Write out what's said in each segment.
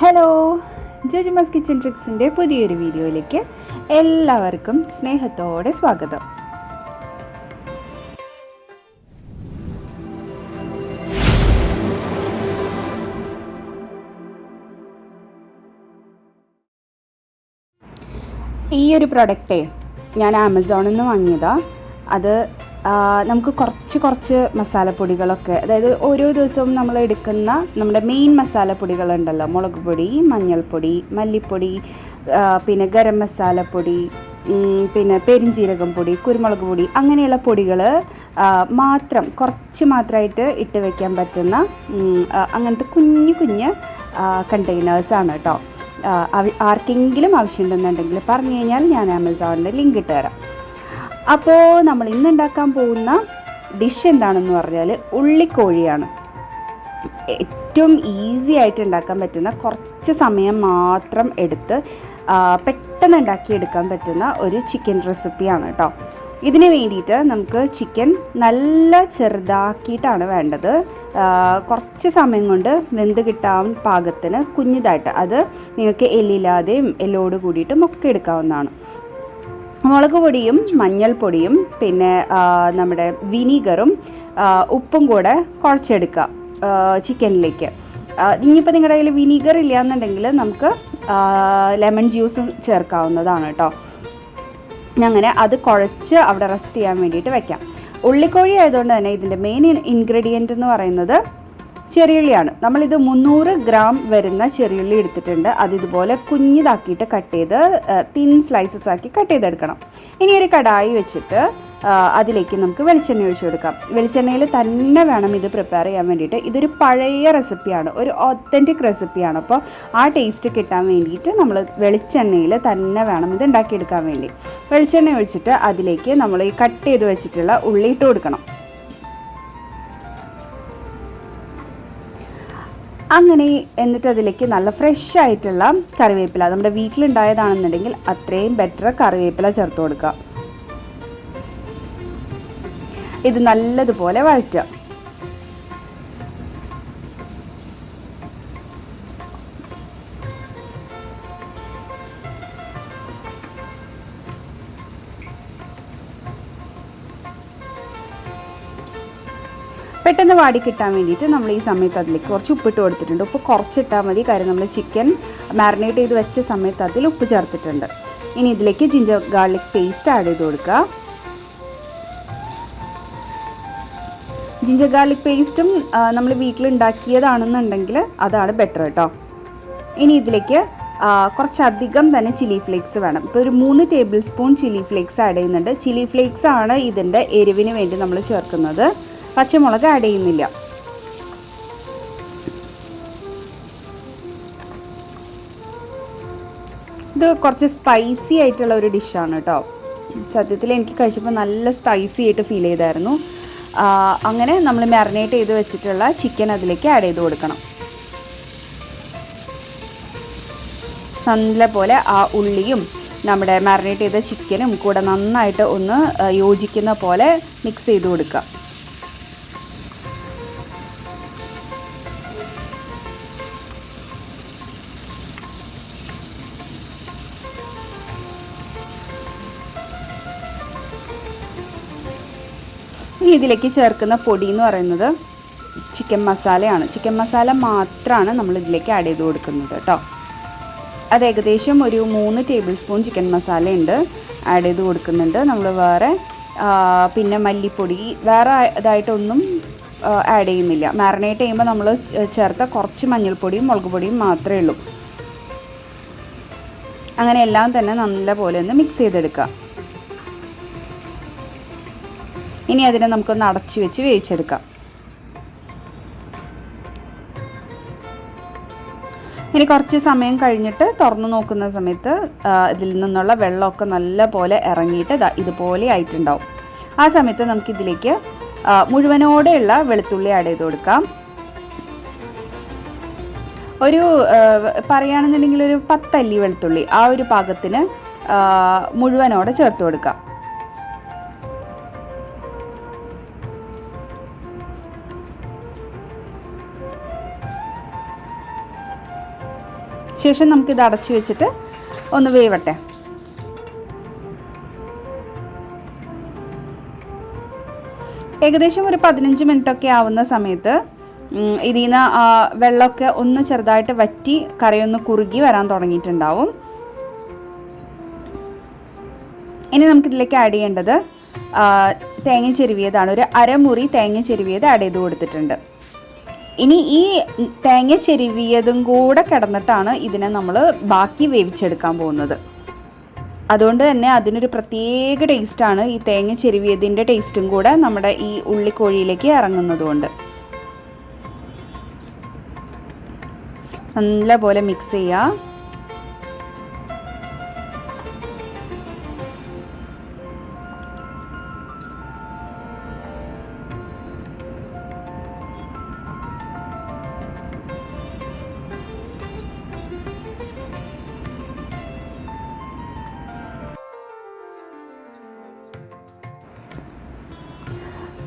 Hello ജോജിമാസ് kitchen ട്രിക്സിന്റെ പുതിയൊരു വീഡിയോയിലേക്ക് എല്ലാവർക്കും സ്നേഹത്തോടെ സ്വാഗതം. ഈ ഒരു പ്രൊഡക്റ്റേ ഞാൻ ആമസോണിൽ നിന്ന് വാങ്ങിയതാണ് അത് നമുക്ക് കുറച്ച് കുറച്ച് മസാലപ്പൊടികളൊക്കെ അതായത് ഓരോ ദിവസവും നമ്മൾ എടുക്കുന്ന നമ്മുടെ മെയിൻ മസാലപ്പൊടികളുണ്ടല്ലോ. മുളക് പൊടി മഞ്ഞൾപ്പൊടി മല്ലിപ്പൊടി പിന്നെ ഗരം മസാലപ്പൊടി പിന്നെ പെരിഞ്ചീരകം പൊടി കുരുമുളക് പൊടി അങ്ങനെയുള്ള പൊടികൾ മാത്രം കുറച്ച് മാത്രമായിട്ട് ഇട്ട് വയ്ക്കാൻ പറ്റുന്ന അങ്ങനത്തെ കുഞ്ഞു കുഞ്ഞ് കണ്ടെയ്നേഴ്സാണ് കേട്ടോ. ആർക്കെങ്കിലും ആവശ്യമുണ്ടെന്നുണ്ടെങ്കിൽ പറഞ്ഞു കഴിഞ്ഞാൽ ഞാൻ ആമസോണിന്റെ ലിങ്ക് ഇട്ട് തരാം. അപ്പോൾ നമ്മൾ ഇന്ന് ഉണ്ടാക്കാൻ പോകുന്ന ഡിഷ് എന്താണെന്ന് പറഞ്ഞാൽ ഉള്ളിക്കോഴിയാണ്. ഏറ്റവും ഈസി ആയിട്ട് ഉണ്ടാക്കാൻ പറ്റുന്ന കുറച്ച് സമയം മാത്രം എടുത്ത് പെട്ടെന്ന് ഉണ്ടാക്കിയെടുക്കാൻ പറ്റുന്ന ഒരു ചിക്കൻ റെസിപ്പിയാണ് കേട്ടോ ഇതിന് വേണ്ടിയിട്ട് നമുക്ക് ചിക്കൻ നല്ല ചെറുതാക്കിയിട്ടാണ് വേണ്ടത്. കുറച്ച് സമയം കൊണ്ട് വെന്ത് കിട്ടാൻ പാകത്തിന് കുഞ്ഞിതായിട്ട്. അത് നിങ്ങൾക്ക് എല്ലില്ലാതെയും എല്ലോട് കൂടിയിട്ടും ഒക്കെ എടുക്കാവുന്നതാണ്. മുളക് പൊടിയും മഞ്ഞൾപ്പൊടിയും പിന്നെ നമ്മുടെ വിനീഗറും ഉപ്പും കൂടെ കുഴച്ചെടുക്കുക ചിക്കനിലേക്ക്. ഇനിയിപ്പോൾ നിങ്ങളുടെ കയ്യിൽ വിനീഗർ ഇല്ല എന്നുണ്ടെങ്കിൽ നമുക്ക് ലെമൺ ജ്യൂസും ചേർക്കാവുന്നതാണ് കേട്ടോ അങ്ങനെ അത് കുഴച്ച് അവിടെ റെസ്റ്റ് ചെയ്യാൻ വേണ്ടിയിട്ട് വയ്ക്കാം ഉള്ളിക്കോഴി ആയതുകൊണ്ട് തന്നെ ഇതിന്റെ മെയിൻ ഇൻഗ്രീഡിയന്റ് എന്ന് പറയുന്നത് ചെറിയുള്ളിയാണ്. നമ്മളിത് മുന്നൂറ് ഗ്രാം വരുന്ന ചെറിയുള്ളി എടുത്തിട്ടുണ്ട്. അത് ഇതുപോലെ കുഞ്ഞിതാക്കിയിട്ട് കട്ട് ചെയ്ത് തിൻ സ്ലൈസസ് ആക്കി കട്ട് ചെയ്തെടുക്കണം. ഇനി ഒരു കടായി വെച്ചിട്ട് അതിലേക്ക് നമുക്ക് വെളിച്ചെണ്ണ ഒഴിച്ചു കൊടുക്കാം. വെളിച്ചെണ്ണയിൽ തന്നെ വേണം ഇത് പ്രിപ്പയർ ചെയ്യാൻ വേണ്ടിയിട്ട്. ഇതൊരു പഴയ റെസിപ്പിയാണ് ഒരു ഒത്തന്റിക് റെസിപ്പിയാണ് അപ്പോൾ ആ ടേസ്റ്റ് കിട്ടാൻ വേണ്ടിയിട്ട് നമ്മൾ വെളിച്ചെണ്ണയിൽ തന്നെ വേണം ഇത് ഉണ്ടാക്കിയെടുക്കാൻ വേണ്ടി. വെളിച്ചെണ്ണ ഒഴിച്ചിട്ട് അതിലേക്ക് നമ്മൾ ഈ കട്ട് ചെയ്ത് വെച്ചിട്ടുള്ള ഉള്ളി ഇട്ട് കൊടുക്കണം. അങ്ങനെ എന്നിട്ട് അതിലേക്ക് നല്ല ഫ്രഷ് ആയിട്ടുള്ള കറിവേപ്പില നമ്മുടെ വീട്ടിലുണ്ടായതാണെന്നുണ്ടെങ്കിൽ അത്രയും ബെറ്റർ കറിവേപ്പില ചേർത്ത് കൊടുക്കുക. ഇത് നല്ലതുപോലെ വഴറ്റുക. പെട്ടെന്ന് വാടി കിട്ടാൻ വേണ്ടിയിട്ട് നമ്മൾ ഈ സമയത്ത് അതിലേക്ക് കുറച്ച് ഉപ്പിട്ട് കൊടുത്തിട്ടുണ്ട്. ഉപ്പ് കുറച്ചിട്ടാൽ മതി. കാര്യം നമ്മൾ ചിക്കൻ മാറിനേറ്റ് ചെയ്ത് വെച്ച സമയത്ത് അതിൽ ഉപ്പ് ചേർത്തിട്ടുണ്ട്. ഇനി ഇതിലേക്ക് ജിഞ്ചർ ഗാർലിക് പേസ്റ്റ് ആഡ് ചെയ്ത് കൊടുക്കുക ജിഞ്ചർ ഗാർലിക് പേസ്റ്റും നമ്മൾ വീട്ടിലുണ്ടാക്കിയതാണെന്നുണ്ടെങ്കിൽ അതാണ് ബെറ്റർ കേട്ടോ. ഇനി ഇതിലേക്ക് കുറച്ചധികം തന്നെ ചില്ലി ഫ്ലേക്സ് വേണം. ഇപ്പോൾ ഒരു മൂന്ന് tablespoon chilli flakes add ചെയ്യുന്നുണ്ട്. ചില്ലി ഫ്ലേക്സ് ആണ് ഇതിന്റെ എരിവിന് വേണ്ടി നമ്മൾ ചേർക്കുന്നത്. പച്ചമുളക് ആഡ് ചെയ്യുന്നില്ല. ഇത് കുറച്ച് സ്പൈസി ആയിട്ടുള്ള ഒരു ഡിഷാണ് കേട്ടോ സത്യത്തിൽ എനിക്ക് കഴിച്ചപ്പോൾ നല്ല സ്പൈസി ആയിട്ട് ഫീൽ ചെയ്തായിരുന്നു. അങ്ങനെ നമ്മൾ മാറിനേറ്റ് ചെയ്ത് വെച്ചിട്ടുള്ള ചിക്കൻ അതിലേക്ക് ആഡ് ചെയ്ത് കൊടുക്കണം. നല്ല പോലെ ആ ഉള്ളിയും നമ്മുടെ മാറിനേറ്റ് ചെയ്ത ചിക്കനും കൂടെ നന്നായിട്ട് ഒന്ന് യോജിക്കുന്ന പോലെ മിക്സ് ചെയ്ത് കൊടുക്കുക. ഇനി ഇതിലേക്ക് ചേർക്കുന്ന പൊടി എന്ന് പറയുന്നത് ചിക്കൻ മസാലയാണ്. ചിക്കൻ മസാല മാത്രമാണ് നമ്മൾ ഇതിലേക്ക് ആഡ് ചെയ്ത് കൊടുക്കുന്നത് കേട്ടോ. അത് ഏകദേശം ഒരു മൂന്ന് ടേബിൾ സ്പൂൺ ചിക്കൻ മസാല ഉണ്ട്. ആഡ് ചെയ്ത് കൊടുക്കുന്നുണ്ട്. നമ്മൾ വേറെ പിന്നെ മല്ലിപ്പൊടി വേറെ ഇതായിട്ടൊന്നും ആഡ് ചെയ്യുന്നില്ല. മാറിനേറ്റ് ചെയ്യുമ്പോൾ നമ്മൾ ചേർത്ത കുറച്ച് മഞ്ഞൾപ്പൊടിയും മുളക് പൊടിയും മാത്രമേ ഉള്ളൂ. അങ്ങനെ എല്ലാം തന്നെ നല്ല പോലെ ഒന്ന് മിക്സ് ചെയ്തെടുക്കുക. ഇനി അതിനെ നമുക്കൊന്ന് അടച്ചു വെച്ച് വേവിച്ചെടുക്കാം. ഇനി കുറച്ച് സമയം കഴിഞ്ഞിട്ട് തുറന്നു നോക്കുന്ന സമയത്ത് ഇതിൽ നിന്നുള്ള വെള്ളമൊക്കെ നല്ല പോലെ ഇറങ്ങിയിട്ട് ഇതുപോലെ ആയിട്ടുണ്ടാവും. ആ സമയത്ത് നമുക്കിതിലേക്ക് മുഴുവനോടെയുള്ള വെളുത്തുള്ളി ആഡ് ചെയ്ത് കൊടുക്കാം. ഒരു പറയുകയാണെന്നുണ്ടെങ്കിൽ ഒരു പത്തല്ലി വെളുത്തുള്ളി ആ ഒരു പാകത്തിന് മുഴുവനോടെ ചേർത്ത് കൊടുക്കാം. ശേഷം നമുക്കിത് അടച്ചു വെച്ചിട്ട് ഒന്ന് വേവട്ടെ. ഏകദേശം ഒരു പതിനഞ്ച് മിനിറ്റൊക്കെ ആവുന്ന സമയത്ത് ഇതിൽ നിന്ന് വെള്ളമൊക്കെ ഒന്ന് ചെറുതായിട്ട് വറ്റി കറിയൊന്ന് കുറുകി വരാൻ തുടങ്ങിയിട്ടുണ്ടാവും. ഇനി നമുക്കിതിലേക്ക് ആഡ് ചെയ്യേണ്ടത് തേങ്ങ ചെരുവിയതാണ്. ഒരു അരമുറി തേങ്ങ ചെരുവിയത് ആഡ് ചെയ്ത് കൊടുത്തിട്ടുണ്ട്. ഇനി ഈ തേങ്ങ ചെരുവിയതും കൂടെ കിടന്നിട്ടാണ് ഇതിനെ നമ്മൾ ബാക്കി വേവിച്ചെടുക്കാൻ പോകുന്നത്. അതുകൊണ്ട് തന്നെ അതിനൊരു പ്രത്യേക ടേസ്റ്റാണ് ഈ തേങ്ങ ചെരുവിയതിന്റെ ടേസ്റ്റും കൂടെ നമ്മുടെ ഈ ഉള്ളിക്കോഴിയിലേക്ക് ഇറങ്ങുന്നതുകൊണ്ട്. നല്ലപോലെ മിക്സ് ചെയ്യുക.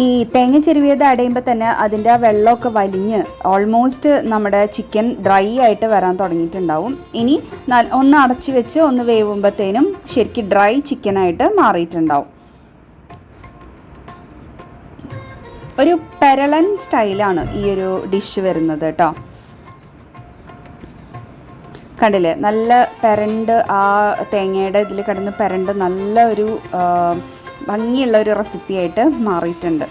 ഈ തേങ്ങ ചെരുവിയത് അടയുമ്പോൾ തന്നെ അതിന്റെ ആ വെള്ളമൊക്കെ വലിഞ്ഞ് ഓൾമോസ്റ്റ് നമ്മുടെ ചിക്കൻ ഡ്രൈ ആയിട്ട് വരാൻ തുടങ്ങിയിട്ടുണ്ടാവും. ഇനി ഒന്ന് അടച്ചു വെച്ച് ഒന്ന് വേവുമ്പോഴത്തേനും ശരിക്കും ഡ്രൈ ചിക്കനായിട്ട് മാറിയിട്ടുണ്ടാവും. ഒരു പെരളൻ സ്റ്റൈലാണ് ഈ ഒരു ഡിഷ് വരുന്നത് കേട്ടോ. കണ്ടില്ലേ? നല്ല പെരണ്ട് ആ തേങ്ങയുടെ ഇതിൽ കിടന്ന് പെരണ്ട് നല്ല ഒരു ഭംഗിയുള്ള ഒരു റെസിപ്പിയായിട്ട് മാറിയിട്ടുണ്ട്.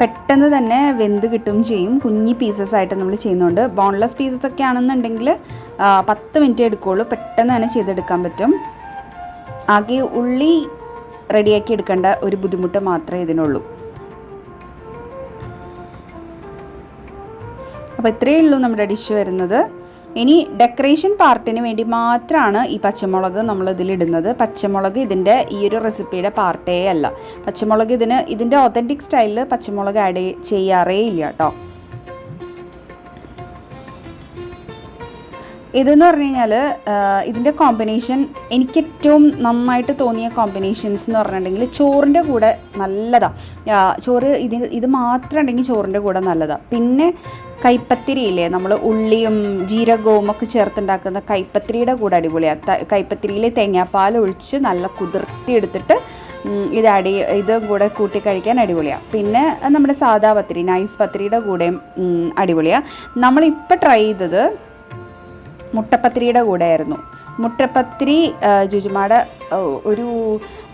പെട്ടെന്ന് തന്നെ വെന്ത് കിട്ടും ചെയ്യും. കുഞ്ഞി പീസസ് ആയിട്ട് നമ്മൾ ചെയ്യുന്നുണ്ട്. ബോൺലെസ് പീസസ് ഒക്കെ ആണെന്നുണ്ടെങ്കിൽ പത്ത് മിനിറ്റ് എടുക്കുകയുള്ളൂ പെട്ടെന്ന് തന്നെ ചെയ്തെടുക്കാൻ പറ്റും. ആകെ ഉള്ളി റെഡിയാക്കി എടുക്കേണ്ട ഒരു ബുദ്ധിമുട്ട് മാത്രമേ ഇതിനുള്ളൂ. അപ്പോൾ ഇത്രയേ ഉള്ളൂ നമ്മുടെ ഡിഷ് വരുന്നത്. ഇനി ഡെക്കറേഷൻ പാർട്ടിന് വേണ്ടി മാത്രമാണ് ഈ പച്ചമുളക് നമ്മൾ ഇതിലിടുന്നത് പച്ചമുളക് ഇതിന്റെ ഈ ഒരു റെസിപ്പിയുടെ പാർട്ടേ അല്ല. പച്ചമുളക് ഇതിന് ഇതിന്റെ ഒതന്റിക് സ്റ്റൈലിൽ പച്ചമുളക് ആഡ് ചെയ്യാറേ ഇല്ല കേട്ടോ. ഇതെന്ന് പറഞ്ഞു കഴിഞ്ഞാൽ ഇതിന്റെ കോമ്പിനേഷൻ എനിക്ക് ഏറ്റവും നന്നായിട്ട് തോന്നിയ കോമ്പിനേഷൻസ് എന്ന് പറഞ്ഞിട്ടുണ്ടെങ്കിൽ ചോറിന്റെ കൂടെ നല്ലതാണ് ചോറ് ഇതിൽ ഇത് മാത്രം ഉണ്ടെങ്കിൽ ചോറിന്റെ കൂടെ നല്ലതാണ് പിന്നെ കൈപ്പത്തിരിയില്ലേ നമ്മൾ ഉള്ളിയും ജീരകവും ഒക്കെ ചേർത്തുണ്ടാക്കുന്ന കൈപ്പത്തിരിയുടെ കൂടെ അടിപൊളിയാണ് കൈപ്പത്തിരിയിൽ തേങ്ങാപ്പാൽ ഒഴിച്ച് നല്ല കുതിർത്തി എടുത്തിട്ട് ഇത് അടി ഇതും കൂടെ കൂട്ടി കഴിക്കാൻ അടിപൊളിയാണ് പിന്നെ നമ്മുടെ സാധാ പത്തിരി നൈസ് പത്തിരിയുടെ കൂടെയും അടിപൊളിയാണ് നമ്മളിപ്പോൾ ട്രൈ ചെയ്തത് മുട്ടപ്പത്തിരിയുടെ കൂടെയായിരുന്നു. മുട്ടപ്പത്തിരി ജുജുമാടെ ഒരു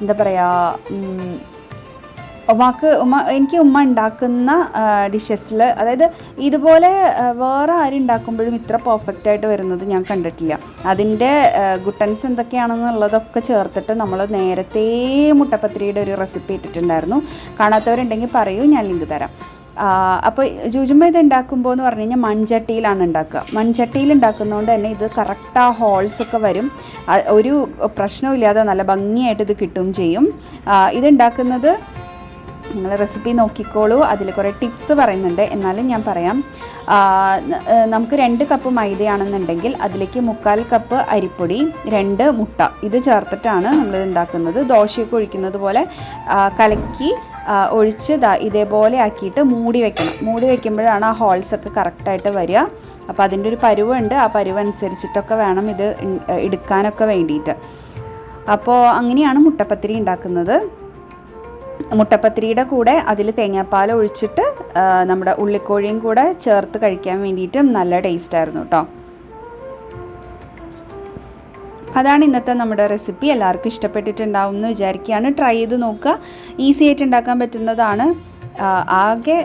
എന്താ പറയുക ഉമ്മാക്ക് ഉമ്മ എനിക്ക് ഉമ്മ ഉണ്ടാക്കുന്ന ഡിഷസിൽ അതായത് ഇതുപോലെ വേറെ ആരും ഉണ്ടാക്കുമ്പോഴും ഇത്ര പെർഫെക്റ്റ് ആയിട്ട് വരുന്നത് ഞാൻ കണ്ടിട്ടില്ല. അതിന്റെ ഗുട്ടൻസ് എന്തൊക്കെയാണെന്നുള്ളതൊക്കെ ചേർത്തിട്ട് നമ്മൾ നേരത്തെ മുട്ടപ്പത്തിരിയുടെ ഒരു റെസിപ്പി ഇട്ടിട്ടുണ്ടായിരുന്നു. കാണാത്തവരുണ്ടെങ്കിൽ പറയൂ ഞാൻ ലിങ്ക് തരാം. അപ്പോൾ ജൂജുമ്മ ഇത് ഉണ്ടാക്കുമ്പോൾ എന്ന് പറഞ്ഞു കഴിഞ്ഞാൽ മൺചട്ടിയിലാണ് ഉണ്ടാക്കുക. മൺചട്ടിയിൽ ഉണ്ടാക്കുന്നതുകൊണ്ട് തന്നെ ഇത് കറക്റ്റ് ആ ഹോൾസ് ഒക്കെ വരും. ഒരു പ്രശ്നവും ഇല്ലാതെ നല്ല ഭംഗിയായിട്ട് ഇത് കിട്ടും ചെയ്യും. ഇതുണ്ടാക്കുന്നത് നിങ്ങൾ റെസിപ്പി നോക്കിക്കോളൂ. അതിൽ കുറേ ടിപ്സ് പറയുന്നുണ്ട്. എന്നാലും ഞാൻ പറയാം. നമുക്ക് രണ്ട് കപ്പ് മൈദയാണെന്നുണ്ടെങ്കിൽ അതിലേക്ക് മുക്കാൽ കപ്പ് അരിപ്പൊടി രണ്ട് മുട്ട. ഇത് ചേർത്തിട്ടാണ് നമ്മൾ ഉണ്ടാക്കുന്നത് ദോശയൊക്കെ ഒഴിക്കുന്നത് പോലെ കലക്കി ഒഴിച്ച് ഇതേപോലെ ആക്കിയിട്ട് മൂടി വെക്കണം. മൂടി വെക്കുമ്പോഴാണ് ആ ഹോൾസ് ഒക്കെ കറക്റ്റായിട്ട് വരിക. അപ്പോൾ അതിന്റെ ഒരു പരുവുണ്ട്. ആ പരുവ് അനുസരിച്ചിട്ടൊക്കെ വേണം ഇത് എടുക്കാനൊക്കെ വേണ്ടിയിട്ട്. അപ്പോൾ അങ്ങനെയാണ് മുട്ടപ്പത്തിരി ഉണ്ടാക്കുന്നത്. മുട്ടപ്പത്തിരിയുടെ കൂടെ അതിൽ തേങ്ങാപ്പാൽ ഒഴിച്ചിട്ട് നമ്മുടെ ഉള്ളിക്കോഴിയും കൂടെ ചേർത്ത് കഴിക്കാൻ വേണ്ടിയിട്ടും നല്ല ടേസ്റ്റ് ആയിരുന്നു കേട്ടോ അതാണ് ഇന്നത്തെ നമ്മുടെ റെസിപ്പി. എല്ലാവർക്കും ഇഷ്ടപ്പെട്ടിട്ടുണ്ടാവും എന്ന് വിചാരിക്കുകയാണ്. ട്രൈ ചെയ്ത് നോക്കുക. ഈസി ആയിട്ട് ഉണ്ടാക്കാൻ പറ്റുന്നതാണ്. ആകെ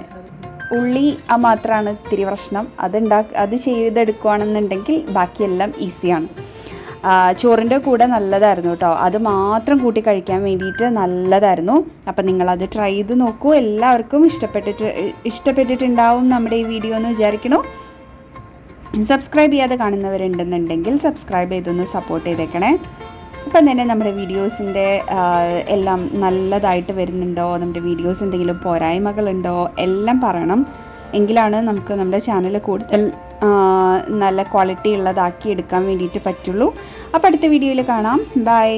ഉള്ളി മാത്രമാണ് ഇത്തിരി പ്രശ്നം. അത് ഉണ്ടാ അത് ചെയ്തെടുക്കുകയാണെന്നുണ്ടെങ്കിൽ ബാക്കിയെല്ലാം ഈസിയാണ് ചോറിന്റെ കൂടെ നല്ലതായിരുന്നു കേട്ടോ അത് മാത്രം കൂട്ടി കഴിക്കാൻ വേണ്ടിയിട്ട് നല്ലതായിരുന്നു. അപ്പം നിങ്ങളത് ട്രൈ ചെയ്ത് നോക്കൂ. എല്ലാവർക്കും ഇഷ്ടപ്പെട്ടിട്ട് ഇഷ്ടപ്പെട്ടിട്ടുണ്ടാവും നമ്മുടെ ഈ വീഡിയോ എന്ന് വിചാരിക്കണു സബ്സ്ക്രൈബ് ചെയ്യാതെ കാണുന്നവരുണ്ടെന്നുണ്ടെങ്കിൽ സബ്സ്ക്രൈബ് ചെയ്തൊന്ന് സപ്പോർട്ട് ചെയ്തേക്കണേ. ഇപ്പം തന്നെ നമ്മുടെ വീഡിയോസിന്റെ എല്ലാം നല്ലതായിട്ട് വരുന്നുണ്ടോ? നമ്മുടെ വീഡിയോസ് എന്തെങ്കിലും പോരായ്മകളുണ്ടോ? എല്ലാം പറയണം. എങ്കിലാണ് നമുക്ക് നമ്മുടെ ചാനൽ കൂടുതൽ നല്ല ക്വാളിറ്റി ഉള്ളതാക്കി എടുക്കാൻ വേണ്ടിയിട്ട് പറ്റുള്ളൂ. അപ്പോൾ അടുത്ത വീഡിയോയിൽ കാണാം. ബൈ